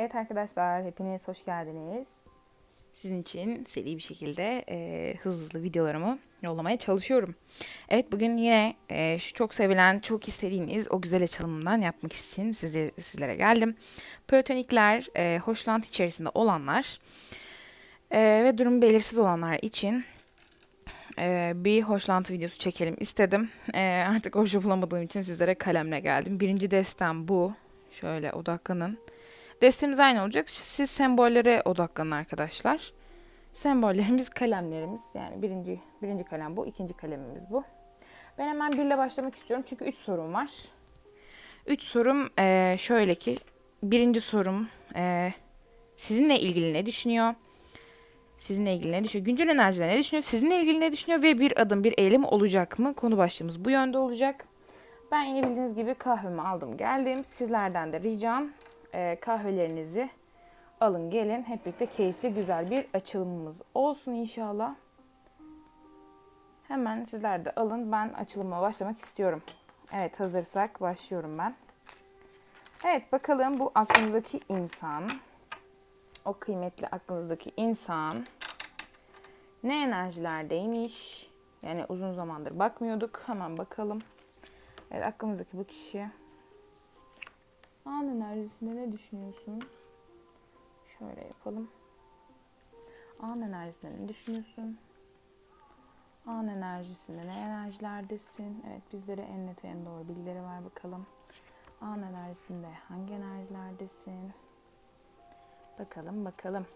Evet arkadaşlar hepiniz hoş geldiniz. Sizin için seri bir şekilde e, hızlı hızlı videolarımı yollamaya çalışıyorum. Evet bugün yine e, şu çok sevilen, çok istediğiniz o güzel açılımından yapmak için size, sizlere geldim. Platonikler, e, hoşlantı içerisinde olanlar e, ve durum belirsiz olanlar için e, bir hoşlantı videosu çekelim istedim. E, artık hoşu bulamadığım için sizlere kalemle geldim. Birinci destem bu. Şöyle odaklanın. Destemiz aynı olacak. Siz sembollere odaklanın arkadaşlar. Sembollerimiz kalemlerimiz. Yani birinci, birinci kalem bu. ikinci kalemimiz bu. Ben hemen birle başlamak istiyorum. Çünkü üç sorum var. Üç sorum eee, şöyle ki. Birinci sorum eee, sizinle ilgili ne düşünüyor? Sizinle ilgili ne düşünüyor? Güncel enerjide ne düşünüyor? Sizinle ilgili ne düşünüyor? Ve bir adım, bir eylem olacak mı? Konu başlığımız bu yönde olacak. Ben yine bildiğiniz gibi kahvemi aldım geldim. Sizlerden de ricam e, kahvelerinizi alın gelin. Hep birlikte keyifli güzel bir açılımımız olsun inşallah. Hemen sizler de alın. Ben açılıma başlamak istiyorum. Evet hazırsak başlıyorum ben. Evet bakalım bu aklınızdaki insan, o kıymetli aklınızdaki insan ne enerjilerdeymiş? Yani uzun zamandır bakmıyorduk. Hemen bakalım. Evet aklımızdaki bu kişi an enerjisinde ne düşünüyorsun? Şöyle yapalım. An enerjisinde ne düşünüyorsun? An enerjisinde ne enerjilerdesin? Evet bizlere en net en doğru bilgileri ver bakalım. An enerjisinde hangi enerjilerdesin? Bakalım bakalım.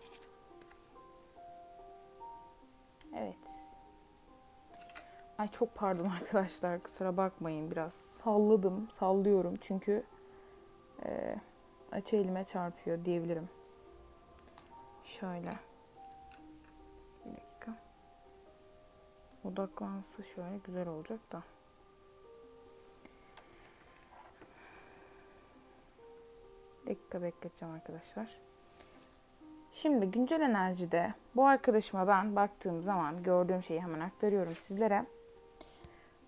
Evet. Ay çok pardon arkadaşlar kusura bakmayın biraz salladım sallıyorum çünkü e, açı elime çarpıyor diyebilirim. Şöyle. Bir dakika. Odaklansı şöyle güzel olacak da. dakika bekleteceğim arkadaşlar. Şimdi güncel enerjide bu arkadaşıma ben baktığım zaman gördüğüm şeyi hemen aktarıyorum sizlere.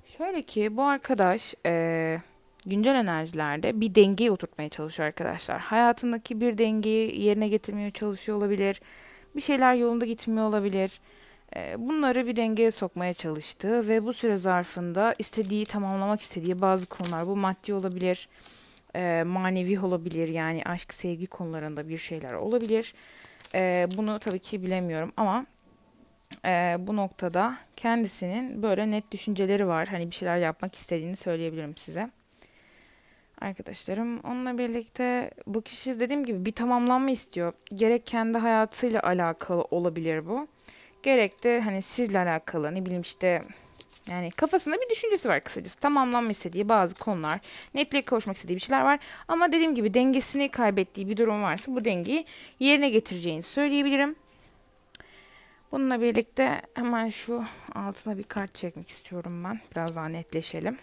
Şöyle ki bu arkadaş eee, güncel enerjilerde bir dengeyi oturtmaya çalışıyor arkadaşlar. Hayatındaki bir dengeyi yerine getirmeye çalışıyor olabilir. Bir şeyler yolunda gitmiyor olabilir. Eee, bunları bir dengeye sokmaya çalıştı ve bu süre zarfında istediği, tamamlamak istediği bazı konular bu maddi olabilir, eee, manevi olabilir yani aşk, sevgi konularında bir şeyler olabilir. Eee, bunu tabii ki bilemiyorum ama eee, bu noktada kendisinin böyle net düşünceleri var. Hani bir şeyler yapmak istediğini söyleyebilirim size. Arkadaşlarım onunla birlikte bu kişi dediğim gibi bir tamamlanma istiyor. Gerek kendi hayatıyla alakalı olabilir bu. Gerek de hani sizle alakalı ne bileyim işte yani kafasında bir düşüncesi var kısacası. Tamamlanma istediği bazı konular, netliğe kavuşmak istediği bir şeyler var. Ama dediğim gibi dengesini kaybettiği bir durum varsa bu dengeyi yerine getireceğini söyleyebilirim. Bununla birlikte hemen şu altına bir kart çekmek istiyorum ben. Biraz daha netleşelim.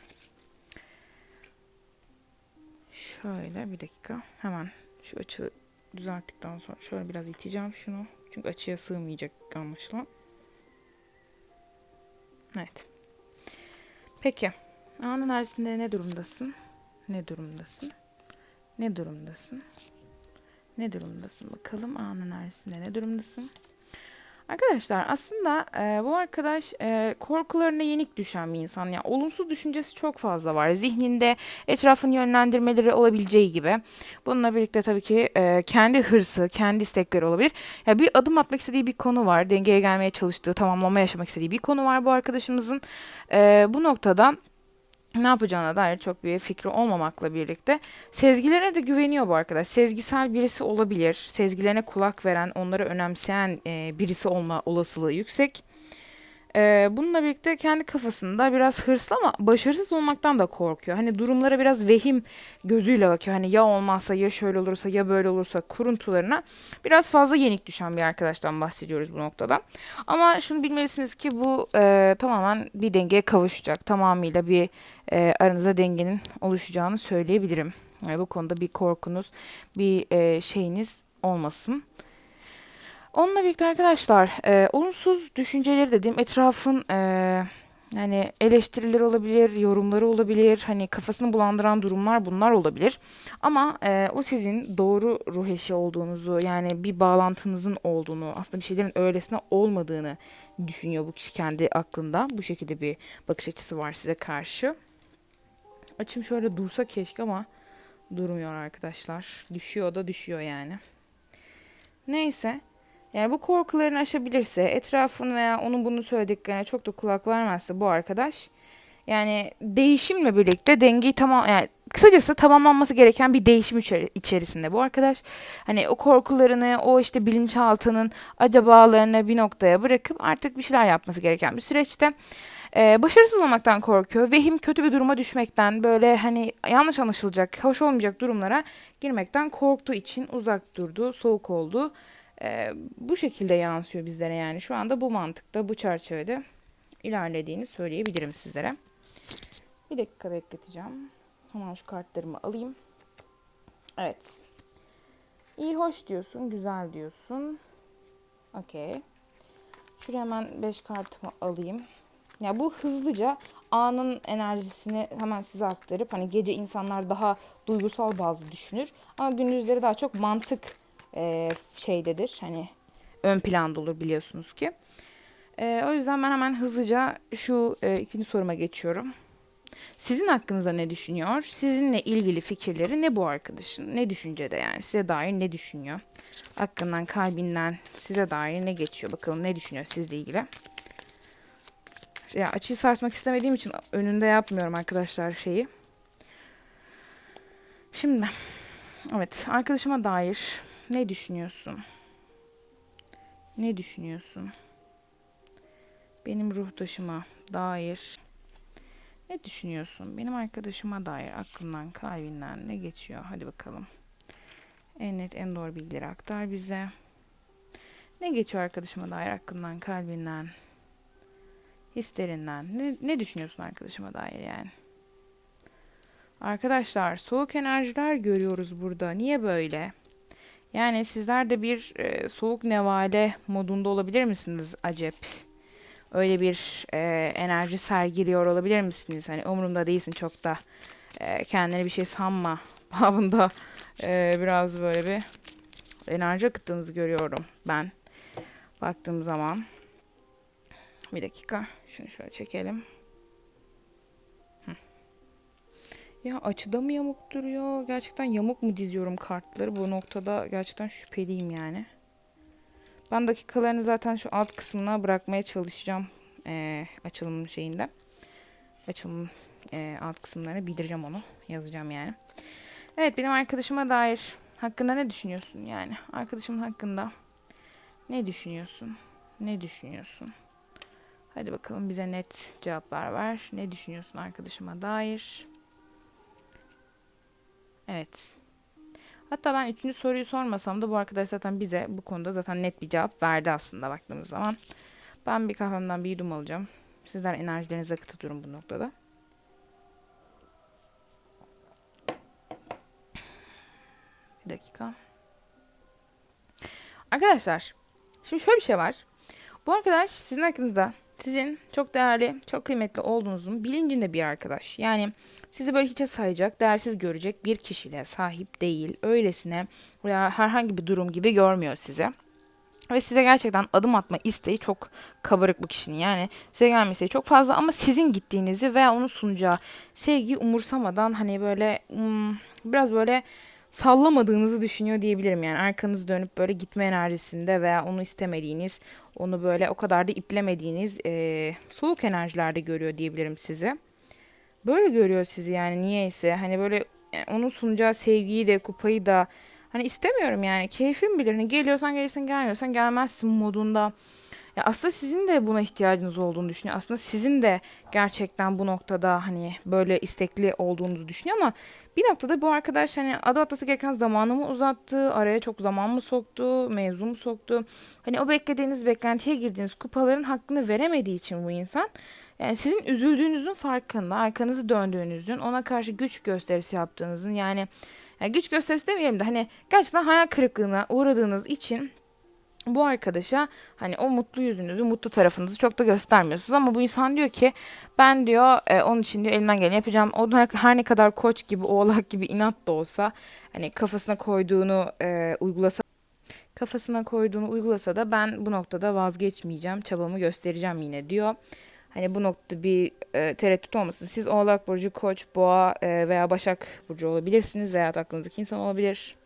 Şöyle bir dakika. Hemen şu açı düzelttikten sonra şöyle biraz iteceğim şunu. Çünkü açıya sığmayacak anlaşılan. Evet. Peki. An enerjisinde ne durumdasın? Ne durumdasın? Ne durumdasın? Ne durumdasın? Bakalım an enerjisinde ne durumdasın? Arkadaşlar aslında e, bu arkadaş e, korkularına yenik düşen bir insan. Yani olumsuz düşüncesi çok fazla var. Zihninde etrafın yönlendirmeleri olabileceği gibi. Bununla birlikte tabii ki e, kendi hırsı, kendi istekleri olabilir. Ya bir adım atmak istediği bir konu var. Dengeye gelmeye çalıştığı, tamamlama yaşamak istediği bir konu var bu arkadaşımızın. E, bu noktada ne yapacağına dair çok bir fikri olmamakla birlikte sezgilerine de güveniyor bu arkadaş. Sezgisel birisi olabilir. Sezgilerine kulak veren, onları önemseyen e, birisi olma olasılığı yüksek. E, bununla birlikte kendi kafasında biraz hırslı ama başarısız olmaktan da korkuyor. Hani durumlara biraz vehim gözüyle bakıyor. Hani ya olmazsa ya şöyle olursa ya böyle olursa kuruntularına biraz fazla yenik düşen bir arkadaştan bahsediyoruz bu noktada. Ama şunu bilmelisiniz ki bu e, tamamen bir dengeye kavuşacak. Tamamıyla bir e, aranızda dengenin oluşacağını söyleyebilirim. Yani bu konuda bir korkunuz, bir e, şeyiniz olmasın. Onunla birlikte arkadaşlar e, olumsuz düşünceleri dediğim etrafın e, Yani eleştirileri olabilir, yorumları olabilir, hani kafasını bulandıran durumlar bunlar olabilir. Ama e, o sizin doğru ruh eşi olduğunuzu, yani bir bağlantınızın olduğunu, aslında bir şeylerin öylesine olmadığını düşünüyor bu kişi kendi aklında. Bu şekilde bir bakış açısı var size karşı. Açım şöyle dursa keşke ama durmuyor arkadaşlar. Düşüyor da düşüyor yani. Neyse. Yani bu korkularını aşabilirse, etrafın veya onun bunu söylediklerine çok da kulak vermezse bu arkadaş yani değişimle birlikte dengeyi tamam yani kısacası tamamlanması gereken bir değişim içeri- içerisinde bu arkadaş. Hani o korkularını, o işte bilinçaltının acabalarını bir noktaya bırakıp artık bir şeyler yapması gereken bir süreçte. Ee, başarısız olmaktan korkuyor. Vehim kötü bir duruma düşmekten böyle hani yanlış anlaşılacak, hoş olmayacak durumlara girmekten korktuğu için uzak durdu, soğuk oldu. Ee, bu şekilde yansıyor bizlere yani. Şu anda bu mantıkta, bu çerçevede ilerlediğini söyleyebilirim sizlere. Bir dakika bekleteceğim. Hemen şu kartlarımı alayım. Evet. İyi hoş diyorsun, güzel diyorsun. Okey. Şuraya hemen 5 kartımı alayım. Ya bu hızlıca anın enerjisini hemen size aktarıp hani gece insanlar daha duygusal bazı düşünür ama gündüzleri daha çok mantık e, şeydedir. Hani ön planda olur biliyorsunuz ki. E, o yüzden ben hemen hızlıca şu e, ikinci soruma geçiyorum. Sizin hakkınızda ne düşünüyor? Sizinle ilgili fikirleri ne bu arkadaşın? Ne düşüncede yani? Size dair ne düşünüyor? Aklından, kalbinden size dair ne geçiyor? Bakalım ne düşünüyor sizle ilgili? Ya açıyı sarsmak istemediğim için önünde yapmıyorum arkadaşlar şeyi. Şimdi evet arkadaşıma dair ne düşünüyorsun? Ne düşünüyorsun? Benim ruhtaşıma dair ne düşünüyorsun? Benim arkadaşıma dair aklından, kalbinden ne geçiyor? Hadi bakalım. En net, en doğru bilgileri aktar bize. Ne geçiyor arkadaşıma dair aklından, kalbinden, hislerinden? Ne, ne düşünüyorsun arkadaşıma dair yani? Arkadaşlar soğuk enerjiler görüyoruz burada. Niye böyle? Yani sizler de bir e, soğuk nevale modunda olabilir misiniz acep? Öyle bir e, enerji sergiliyor olabilir misiniz? Hani umurumda değilsin çok da e, kendine bir şey sanma babında e, biraz böyle bir enerji akıttığınızı görüyorum ben baktığım zaman. Bir dakika şunu şöyle çekelim. Ya açıda mı yamuk duruyor? Gerçekten yamuk mu diziyorum kartları? Bu noktada gerçekten şüpheliyim yani. Ben dakikalarını zaten şu alt kısmına bırakmaya çalışacağım. E, açılım şeyinde. Açılım e, alt kısımlarına bildireceğim onu. Yazacağım yani. Evet benim arkadaşıma dair hakkında ne düşünüyorsun yani? Arkadaşımın hakkında ne düşünüyorsun? Ne düşünüyorsun? Hadi bakalım bize net cevaplar ver. Ne düşünüyorsun arkadaşıma dair? Evet. Hatta ben üçüncü soruyu sormasam da bu arkadaş zaten bize bu konuda zaten net bir cevap verdi aslında baktığımız zaman. Ben bir kahvemden bir yudum alacağım. Sizler enerjilerinizi akıtı durun bu noktada. Bir dakika. Arkadaşlar, şimdi şöyle bir şey var. Bu arkadaş sizin hakkınızda sizin çok değerli, çok kıymetli olduğunuzun bilincinde bir arkadaş. Yani sizi böyle hiçe sayacak, değersiz görecek bir kişiliğe sahip değil. Öylesine veya herhangi bir durum gibi görmüyor size. Ve size gerçekten adım atma isteği çok kabarık bu kişinin. Yani size gelme isteği çok fazla ama sizin gittiğinizi veya onun sunacağı sevgiyi umursamadan hani böyle hmm, biraz böyle sallamadığınızı düşünüyor diyebilirim. Yani arkanızı dönüp böyle gitme enerjisinde veya onu istemediğiniz, onu böyle o kadar da iplemediğiniz e, soğuk enerjilerde görüyor diyebilirim sizi. Böyle görüyor sizi yani niyeyse. Hani böyle yani onun sunacağı sevgiyi de kupayı da hani istemiyorum yani keyfim bilir. Hani geliyorsan gelirsin gelmiyorsan gelmezsin modunda. Ya aslında sizin de buna ihtiyacınız olduğunu düşünüyor. Aslında sizin de gerçekten bu noktada hani böyle istekli olduğunuzu düşünüyor ama bir noktada bu arkadaş hani adı gereken zamanı mı uzattı, araya çok zaman mı soktu, mevzu mu soktu? Hani o beklediğiniz, beklentiye girdiğiniz kupaların hakkını veremediği için bu insan yani sizin üzüldüğünüzün farkında, arkanızı döndüğünüzün, ona karşı güç gösterisi yaptığınızın yani, yani güç gösterisi demeyelim de hani gerçekten hayal kırıklığına uğradığınız için bu arkadaşa hani o mutlu yüzünüzü, mutlu tarafınızı çok da göstermiyorsunuz. Ama bu insan diyor ki ben diyor e, onun için diyor elimden geleni yapacağım. O her ne kadar koç gibi, oğlak gibi inat da olsa hani kafasına koyduğunu e, uygulasa kafasına koyduğunu uygulasa da ben bu noktada vazgeçmeyeceğim, çabamı göstereceğim yine diyor. Hani bu noktada bir e, tereddüt olmasın. Siz Oğlak Burcu, Koç, Boğa e, veya Başak Burcu olabilirsiniz veya aklınızdaki insan olabilir.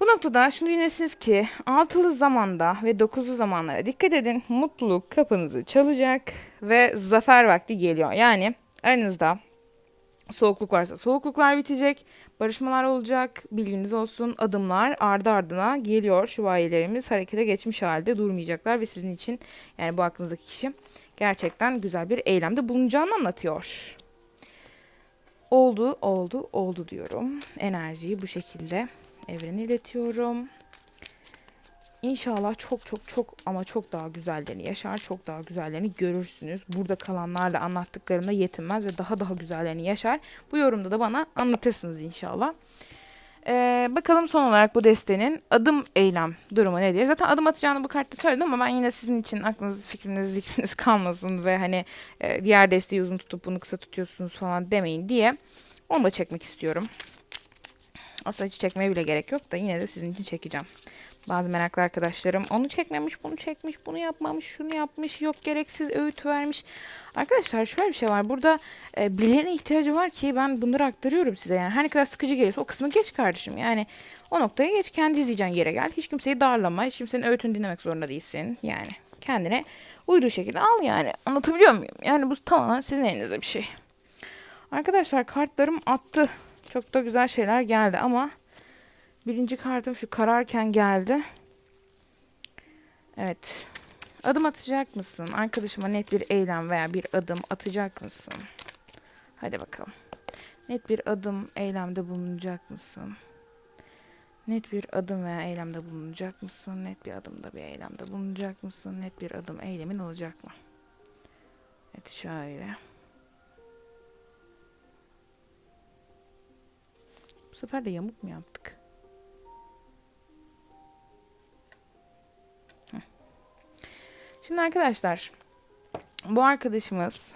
Bu noktada şunu bilmesiniz ki altılı zamanda ve dokuzlu zamanlara dikkat edin. Mutluluk kapınızı çalacak ve zafer vakti geliyor. Yani aranızda soğukluk varsa soğukluklar bitecek, barışmalar olacak, bilginiz olsun. Adımlar ardı ardına geliyor. Şövalyelerimiz harekete geçmiş halde durmayacaklar ve sizin için yani bu aklınızdaki kişi gerçekten güzel bir eylemde bulunacağını anlatıyor. Oldu, oldu, oldu diyorum. Enerjiyi bu şekilde evrene iletiyorum. İnşallah çok çok çok ama çok daha güzellerini yaşar, çok daha güzellerini görürsünüz. Burada kalanlarla anlattıklarımda yetinmez ve daha daha güzellerini yaşar. Bu yorumda da bana anlatırsınız inşallah. Ee, bakalım son olarak bu destenin adım eylem durumu nedir? Zaten adım atacağını bu kartta söyledim ama ben yine sizin için aklınız, fikriniz, zikriniz kalmasın ve hani e, diğer desteği uzun tutup bunu kısa tutuyorsunuz falan demeyin diye onu da çekmek istiyorum. Aslında hiç çekmeye bile gerek yok da yine de sizin için çekeceğim. Bazı meraklı arkadaşlarım onu çekmemiş, bunu çekmiş, bunu yapmamış, şunu yapmış, yok gereksiz öğüt vermiş. Arkadaşlar şöyle bir şey var. Burada e, birilerine ihtiyacı var ki ben bunları aktarıyorum size. Yani her ne kadar sıkıcı gelirse o kısmı geç kardeşim. Yani o noktaya geç kendi izleyeceğin yere gel. Hiç kimseyi darlama. Hiç kimsenin öğütünü dinlemek zorunda değilsin. Yani kendine uyduğu şekilde al yani. Anlatabiliyor muyum? Yani bu tamamen sizin elinizde bir şey. Arkadaşlar kartlarım attı. Çok da güzel şeyler geldi ama birinci kartım şu kararken geldi. Evet. Adım atacak mısın? Arkadaşıma net bir eylem veya bir adım atacak mısın? Hadi bakalım. Net bir adım, eylemde bulunacak mısın? Net bir adım veya eylemde bulunacak mısın? Net bir adımda bir eylemde bulunacak mısın? Net bir adım, eylemin olacak mı? Evet şöyle. Sefer de yamuk mu yaptık? Şimdi arkadaşlar bu arkadaşımız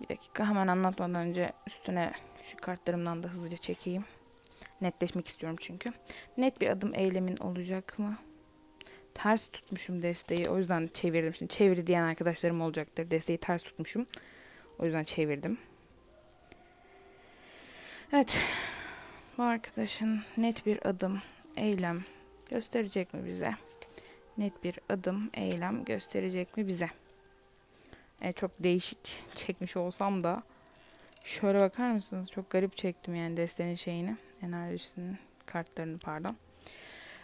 bir dakika hemen anlatmadan önce üstüne şu kartlarımdan da hızlıca çekeyim. Netleşmek istiyorum çünkü. Net bir adım eylemin olacak mı? Ters tutmuşum desteği. O yüzden çevirdim. Şimdi çeviri diyen arkadaşlarım olacaktır. Desteği ters tutmuşum. O yüzden çevirdim. Evet. Bu arkadaşın net bir adım, eylem gösterecek mi bize? Net bir adım, eylem gösterecek mi bize? E, çok değişik çekmiş olsam da şöyle bakar mısınız? Çok garip çektim yani destenin şeyini, enerjisinin kartlarını pardon.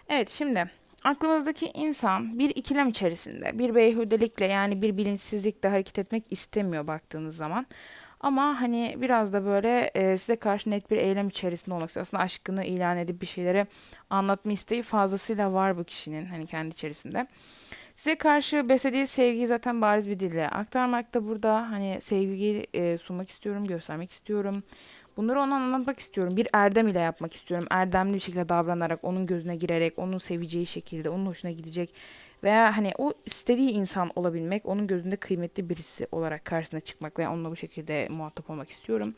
Evet şimdi aklımızdaki insan bir ikilem içerisinde bir beyhudelikle yani bir bilinçsizlikle hareket etmek istemiyor baktığınız zaman. Ama hani biraz da böyle e, size karşı net bir eylem içerisinde olmak istiyor. Aslında aşkını ilan edip bir şeylere anlatma isteği fazlasıyla var bu kişinin hani kendi içerisinde. Size karşı beslediği sevgiyi zaten bariz bir dille aktarmakta burada. Hani sevgiyi e, sunmak istiyorum, göstermek istiyorum. Bunları ona anlatmak istiyorum. Bir erdem ile yapmak istiyorum. Erdemli bir şekilde davranarak, onun gözüne girerek, onun seveceği şekilde, onun hoşuna gidecek veya hani o istediği insan olabilmek, onun gözünde kıymetli birisi olarak karşısına çıkmak veya onunla bu şekilde muhatap olmak istiyorum.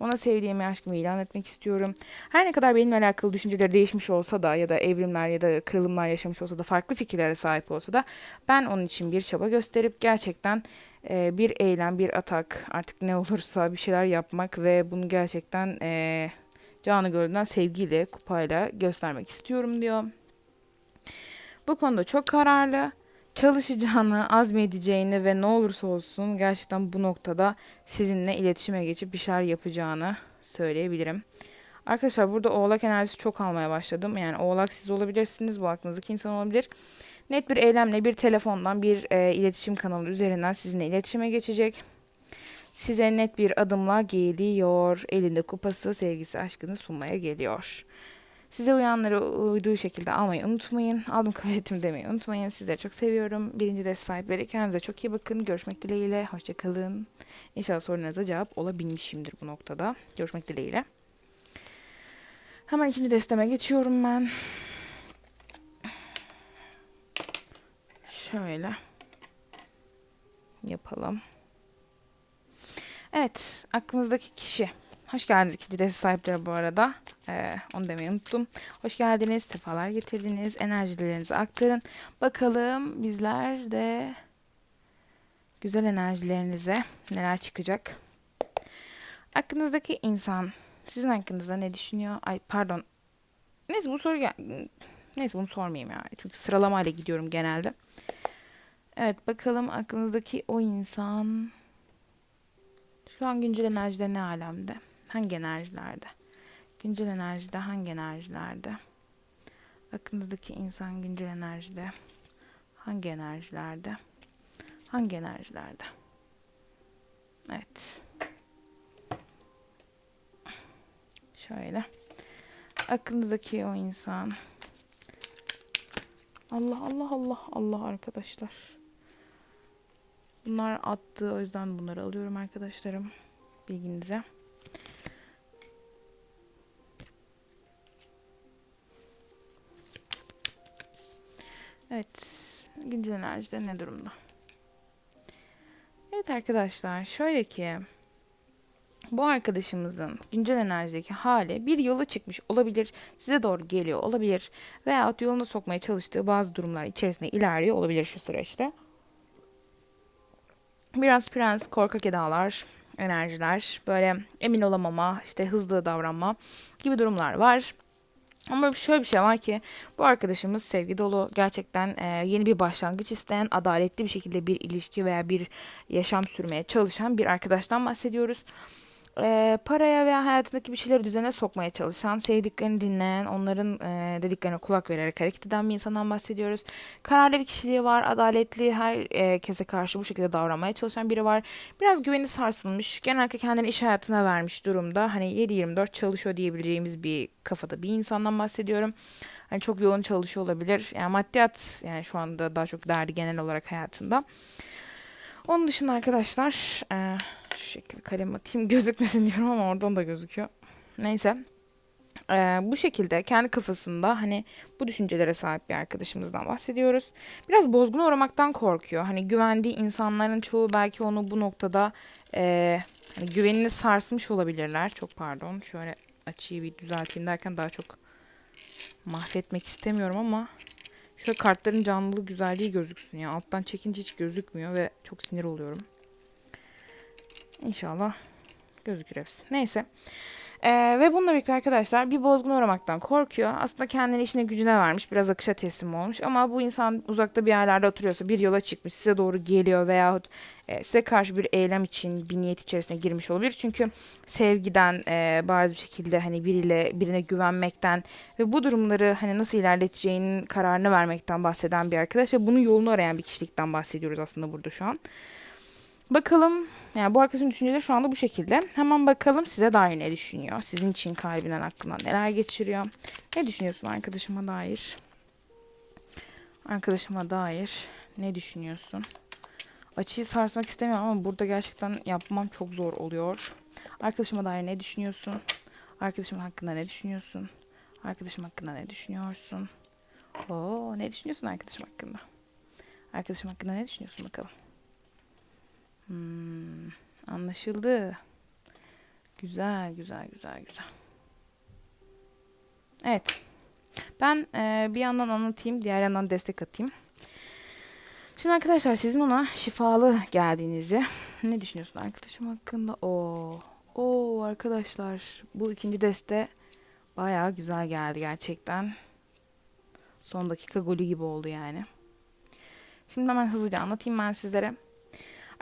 Ona sevdiğimi, aşkımı ilan etmek istiyorum. Her ne kadar benimle alakalı düşünceleri değişmiş olsa da ya da evrimler ya da kırılımlar yaşamış olsa da farklı fikirlere sahip olsa da ben onun için bir çaba gösterip gerçekten e, bir eylem, bir atak artık ne olursa bir şeyler yapmak ve bunu gerçekten e, canı gölden sevgiyle, kupayla göstermek istiyorum diyor. Bu konuda çok kararlı, çalışacağını, azmedeceğini ve ne olursa olsun gerçekten bu noktada sizinle iletişime geçip bir şeyler yapacağını söyleyebilirim. Arkadaşlar burada oğlak enerjisi çok almaya başladım. Yani oğlak siz olabilirsiniz, bu aklınızdaki insan olabilir. Net bir eylemle, bir telefondan, bir e, iletişim kanalı üzerinden sizinle iletişime geçecek. Size net bir adımla geliyor. Elinde kupası, sevgisi, aşkını sunmaya geliyor. Size uyanları uyduğu şekilde almayı unutmayın. Aldım kabul ettim demeyi unutmayın. Sizleri çok seviyorum. Birinci ders sahipleri kendinize çok iyi bakın. Görüşmek dileğiyle. Hoşçakalın. İnşallah sorularınıza cevap olabilmişimdir bu noktada. Görüşmek dileğiyle. Hemen ikinci desteme geçiyorum ben. Şöyle yapalım. Evet, aklınızdaki kişi. Hoş geldiniz ikinci desi sahipleri bu arada. Ee, onu demeyi unuttum. Hoş geldiniz, sefalar getirdiniz. Enerjilerinizi aktarın. Bakalım bizler de güzel enerjilerinize neler çıkacak. Aklınızdaki insan sizin hakkınızda ne düşünüyor? Ay pardon. Neyse bu soru Neyse bunu sormayayım ya. Çünkü sıralamayla gidiyorum genelde. Evet bakalım aklınızdaki o insan şu an güncel enerjide ne alemde? Hangi enerjilerde? Güncel enerjide hangi enerjilerde? Aklınızdaki insan güncel enerjide hangi enerjilerde? Hangi enerjilerde? Evet. Şöyle. Aklınızdaki o insan. Allah Allah Allah Allah arkadaşlar. Bunlar attı o yüzden bunları alıyorum arkadaşlarım. Bilginize. Güncel enerjide ne durumda? Evet arkadaşlar şöyle ki bu arkadaşımızın güncel enerjideki hali bir yola çıkmış olabilir, size doğru geliyor olabilir veya yoluna sokmaya çalıştığı bazı durumlar içerisinde ilerliyor olabilir şu süreçte. Biraz prens, korkak edalar, enerjiler, böyle emin olamama, işte hızlı davranma gibi durumlar var. Ama şöyle bir şey var ki bu arkadaşımız sevgi dolu gerçekten e, yeni bir başlangıç isteyen adaletli bir şekilde bir ilişki veya bir yaşam sürmeye çalışan bir arkadaştan bahsediyoruz e, paraya veya hayatındaki bir şeyleri düzene sokmaya çalışan, sevdiklerini dinleyen, onların e, dediklerine kulak vererek hareket eden bir insandan bahsediyoruz. Kararlı bir kişiliği var, adaletli, her e, karşı bu şekilde davranmaya çalışan biri var. Biraz güveni sarsılmış, genellikle kendini iş hayatına vermiş durumda. Hani 7-24 çalışıyor diyebileceğimiz bir kafada bir insandan bahsediyorum. Hani çok yoğun çalışıyor olabilir. Yani maddiyat yani şu anda daha çok derdi genel olarak hayatında. Onun dışında arkadaşlar... E, şu şekilde kalem atayım gözükmesin diyorum ama oradan da gözüküyor. Neyse. Ee, bu şekilde kendi kafasında hani bu düşüncelere sahip bir arkadaşımızdan bahsediyoruz. Biraz bozguna uğramaktan korkuyor. Hani güvendiği insanların çoğu belki onu bu noktada e, hani güvenini sarsmış olabilirler. Çok pardon. Şöyle açıyı bir düzelteyim derken daha çok mahvetmek istemiyorum ama şöyle kartların canlılığı güzelliği gözüksün ya. Alttan çekince hiç gözükmüyor ve çok sinir oluyorum. İnşallah gözükür hepsi. Neyse. Ee, ve bununla birlikte arkadaşlar bir bozgun uğramaktan korkuyor. Aslında kendini işine gücüne vermiş. Biraz akışa teslim olmuş. Ama bu insan uzakta bir yerlerde oturuyorsa bir yola çıkmış. Size doğru geliyor veyahut e, size karşı bir eylem için bir niyet içerisine girmiş olabilir. Çünkü sevgiden e, bariz bir şekilde hani biriyle birine güvenmekten ve bu durumları hani nasıl ilerleteceğinin kararını vermekten bahseden bir arkadaş ve bunun yolunu arayan bir kişilikten bahsediyoruz aslında burada şu an. Bakalım yani bu arkadaşın düşünceleri şu anda bu şekilde. Hemen bakalım size dair ne düşünüyor. Sizin için kalbinden aklından neler geçiriyor. Ne düşünüyorsun arkadaşıma dair? Arkadaşıma dair ne düşünüyorsun? Açıyı sarsmak istemiyorum ama burada gerçekten yapmam çok zor oluyor. Arkadaşıma dair ne düşünüyorsun? Arkadaşım hakkında ne düşünüyorsun? Arkadaşım hakkında ne düşünüyorsun? Oo, ne düşünüyorsun arkadaşım hakkında? Arkadaşım hakkında ne düşünüyorsun bakalım? Hmm, anlaşıldı. Güzel, güzel, güzel, güzel. Evet. Ben e, bir yandan anlatayım, diğer yandan destek atayım. Şimdi arkadaşlar sizin ona şifalı geldiğinizi ne düşünüyorsun arkadaşım hakkında? Oo, oo arkadaşlar bu ikinci deste bayağı güzel geldi gerçekten. Son dakika golü gibi oldu yani. Şimdi hemen hızlıca anlatayım ben sizlere.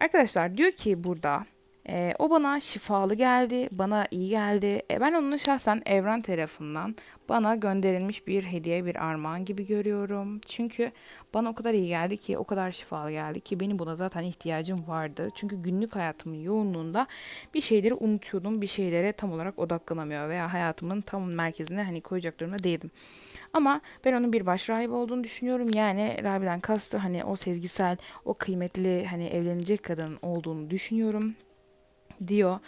Arkadaşlar diyor ki burada e, o bana şifalı geldi, bana iyi geldi. E, ben onu şahsen evren tarafından bana gönderilmiş bir hediye, bir armağan gibi görüyorum. Çünkü bana o kadar iyi geldi ki, o kadar şifalı geldi ki benim buna zaten ihtiyacım vardı. Çünkü günlük hayatımın yoğunluğunda bir şeyleri unutuyordum, bir şeylere tam olarak odaklanamıyor veya hayatımın tam merkezine hani koyacak durumda değildim. Ama ben onun bir baş rahibi olduğunu düşünüyorum. Yani Rabi'den kastı hani o sezgisel, o kıymetli hani evlenecek kadın olduğunu düşünüyorum diyor.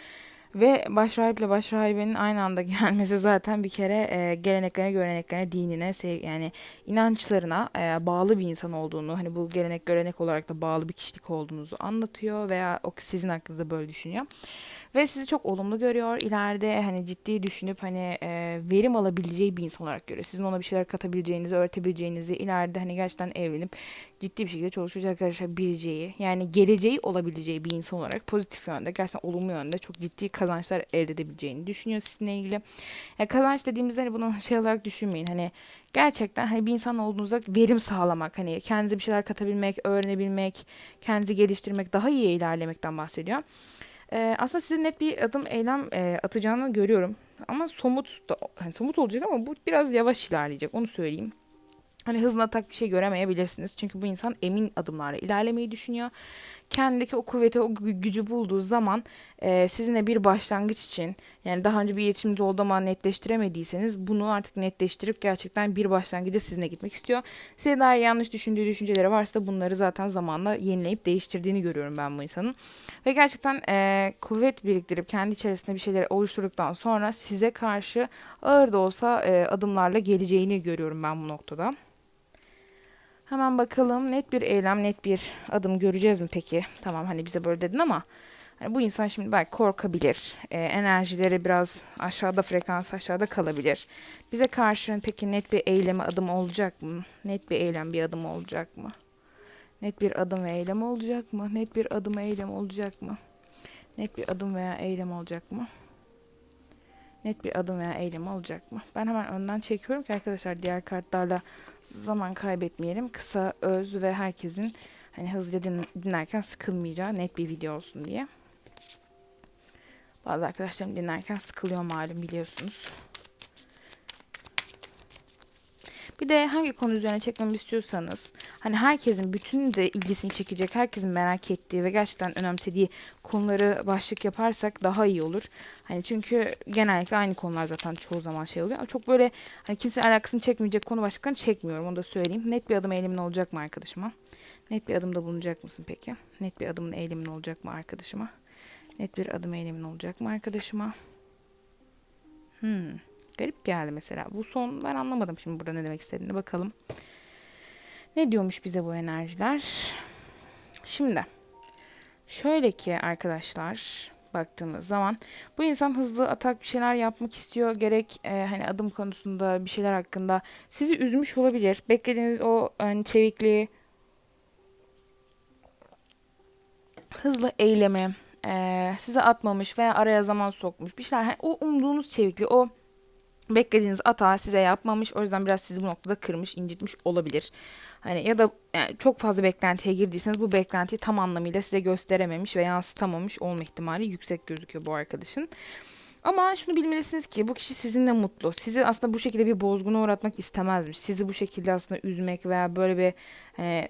Ve başrahiple başrahibenin aynı anda gelmesi zaten bir kere e, geleneklerine, göreneklerine, dinine, yani inançlarına e, bağlı bir insan olduğunu, hani bu gelenek görenek olarak da bağlı bir kişilik olduğunuzu anlatıyor veya o sizin hakkınızda böyle düşünüyor. Ve sizi çok olumlu görüyor. İleride hani ciddi düşünüp hani e, verim alabileceği bir insan olarak görüyor. Sizin ona bir şeyler katabileceğinizi, öğretebileceğinizi, ileride hani gerçekten evlenip ciddi bir şekilde çocuğa karışabileceği, yani geleceği olabileceği bir insan olarak pozitif yönde, gerçekten olumlu yönde çok ciddi kazançlar elde edebileceğini düşünüyor sizinle ilgili. Ya kazanç dediğimizde hani bunu şey olarak düşünmeyin. Hani gerçekten hani bir insan olduğunuzda verim sağlamak, hani kendinize bir şeyler katabilmek, öğrenebilmek, kendinizi geliştirmek, daha iyi ilerlemekten bahsediyor. Ee, aslında size net bir adım eylem e, atacağını görüyorum. Ama somut da, hani somut olacak ama bu biraz yavaş ilerleyecek. Onu söyleyeyim. Hani hızına tak bir şey göremeyebilirsiniz. Çünkü bu insan emin adımlarla ilerlemeyi düşünüyor. Kendindeki o kuvveti, o gü- gücü bulduğu zaman e, sizinle bir başlangıç için yani daha önce bir iletişiminiz olduğu ama netleştiremediyseniz bunu artık netleştirip gerçekten bir başlangıcı sizinle gitmek istiyor. Size dair yanlış düşündüğü düşünceleri varsa da bunları zaten zamanla yenileyip değiştirdiğini görüyorum ben bu insanın. Ve gerçekten e, kuvvet biriktirip kendi içerisinde bir şeyleri oluşturduktan sonra size karşı ağır da olsa e, adımlarla geleceğini görüyorum ben bu noktada. Hemen bakalım net bir eylem, net bir adım göreceğiz mi peki? Tamam hani bize böyle dedin ama hani bu insan şimdi belki korkabilir. E, enerjileri biraz aşağıda, frekans aşağıda kalabilir. Bize karşı peki net bir eyleme adım olacak mı? Net bir eylem bir adım olacak mı? Net bir adım ve eylem olacak mı? Net bir adım eylem olacak mı? Net bir adım veya eylem olacak mı? Net bir adım veya eylem olacak mı? Ben hemen önden çekiyorum ki arkadaşlar diğer kartlarla zaman kaybetmeyelim. Kısa, öz ve herkesin hani hızlıca din- dinlerken sıkılmayacağı net bir video olsun diye. Bazı arkadaşlarım dinlerken sıkılıyor malum biliyorsunuz. Bir de hangi konu üzerine çekmemi istiyorsanız hani herkesin bütün de ilgisini çekecek, herkesin merak ettiği ve gerçekten önemsediği konuları başlık yaparsak daha iyi olur. Hani çünkü genellikle aynı konular zaten çoğu zaman şey oluyor. Ama çok böyle hani kimse alakasını çekmeyecek konu başlıklarını çekmiyorum onu da söyleyeyim. Net bir adım eylemin olacak mı arkadaşıma? Net bir adımda bulunacak mısın peki? Net bir adımın eylemin olacak mı arkadaşıma? Net bir adım eylemin olacak mı arkadaşıma? Hmm. Garip geldi mesela. Bu son ben anlamadım şimdi burada ne demek istediğini bakalım. Ne diyormuş bize bu enerjiler? Şimdi şöyle ki arkadaşlar baktığımız zaman bu insan hızlı atak bir şeyler yapmak istiyor. Gerek e, hani adım konusunda bir şeyler hakkında sizi üzmüş olabilir. Beklediğiniz o hani çevikliği hızlı eylemi e, size atmamış veya araya zaman sokmuş bir şeyler. Hani o umduğunuz çevikliği o beklediğiniz hata size yapmamış. O yüzden biraz sizi bu noktada kırmış, incitmiş olabilir. Hani ya da yani çok fazla beklentiye girdiyseniz bu beklentiyi tam anlamıyla size gösterememiş ve yansıtamamış olma ihtimali yüksek gözüküyor bu arkadaşın. Ama şunu bilmelisiniz ki bu kişi sizinle mutlu. Sizi aslında bu şekilde bir bozguna uğratmak istemezmiş. Sizi bu şekilde aslında üzmek veya böyle bir e,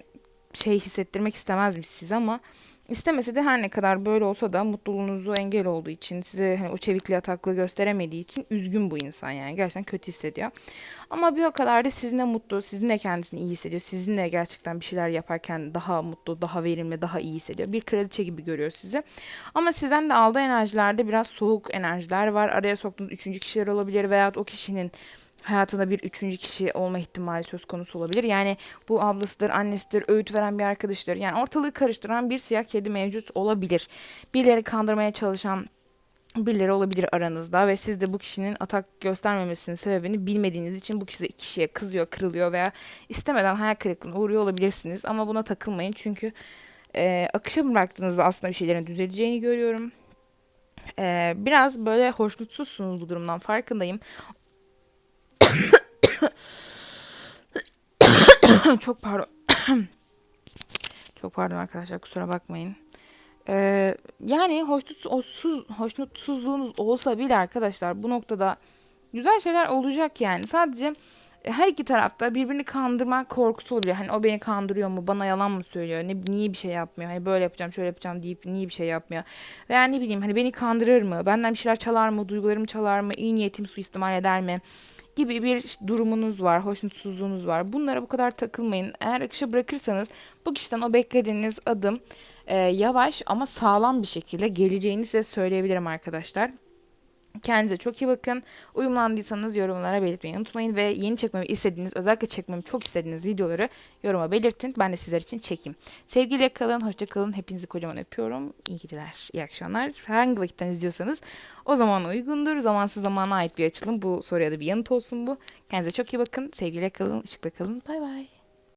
şey hissettirmek istemezmiş size ama istemese de her ne kadar böyle olsa da mutluluğunuzu engel olduğu için size hani o çevikliği ataklı gösteremediği için üzgün bu insan yani gerçekten kötü hissediyor. Ama bir o kadar da sizinle mutlu, sizinle kendisini iyi hissediyor. Sizinle gerçekten bir şeyler yaparken daha mutlu, daha verimli, daha iyi hissediyor. Bir kraliçe gibi görüyor sizi. Ama sizden de aldığı enerjilerde biraz soğuk enerjiler var. Araya soktuğunuz üçüncü kişiler olabilir veya o kişinin hayatında bir üçüncü kişi olma ihtimali söz konusu olabilir. Yani bu ablasıdır, annesidir, öğüt veren bir arkadaştır. Yani ortalığı karıştıran bir siyah kedi mevcut olabilir. Birileri kandırmaya çalışan birileri olabilir aranızda ve siz de bu kişinin atak göstermemesinin sebebini bilmediğiniz için bu kişi kişiye kızıyor, kırılıyor veya istemeden hayal kırıklığına uğruyor olabilirsiniz. Ama buna takılmayın çünkü e, akışa bıraktığınızda aslında bir şeylerin düzeleceğini görüyorum. E, biraz böyle hoşnutsuzsunuz bu durumdan farkındayım. Çok pardon. Çok pardon arkadaşlar kusura bakmayın. Ee, yani hoşnutsuz, hoşnutsuzluğunuz olsa bile arkadaşlar bu noktada güzel şeyler olacak yani. Sadece her iki tarafta birbirini kandırma korkusu olabilir. Hani o beni kandırıyor mu? Bana yalan mı söylüyor? Ne, niye bir şey yapmıyor? Hani böyle yapacağım, şöyle yapacağım deyip niye bir şey yapmıyor? Veya ne bileyim hani beni kandırır mı? Benden bir şeyler çalar mı? Duygularımı çalar mı? İyi niyetimi suistimal eder mi? gibi bir durumunuz var, hoşnutsuzluğunuz var. Bunlara bu kadar takılmayın. Eğer akışa bırakırsanız bu kişiden o beklediğiniz adım e, yavaş ama sağlam bir şekilde geleceğini size söyleyebilirim arkadaşlar. Kendinize çok iyi bakın. Uyumlandıysanız yorumlara belirtmeyi unutmayın ve yeni çekmemi istediğiniz, özellikle çekmemi çok istediğiniz videoları yoruma belirtin. Ben de sizler için çekeyim. Sevgiyle kalın, hoşça kalın. Hepinizi kocaman öpüyorum. İyi geceler, iyi akşamlar. Hangi vakitten izliyorsanız o zaman uygundur. Zamansız zamana ait bir açılım. Bu soruya da bir yanıt olsun bu. Kendinize çok iyi bakın. Sevgiyle kalın, ışıkla kalın. Bay bay.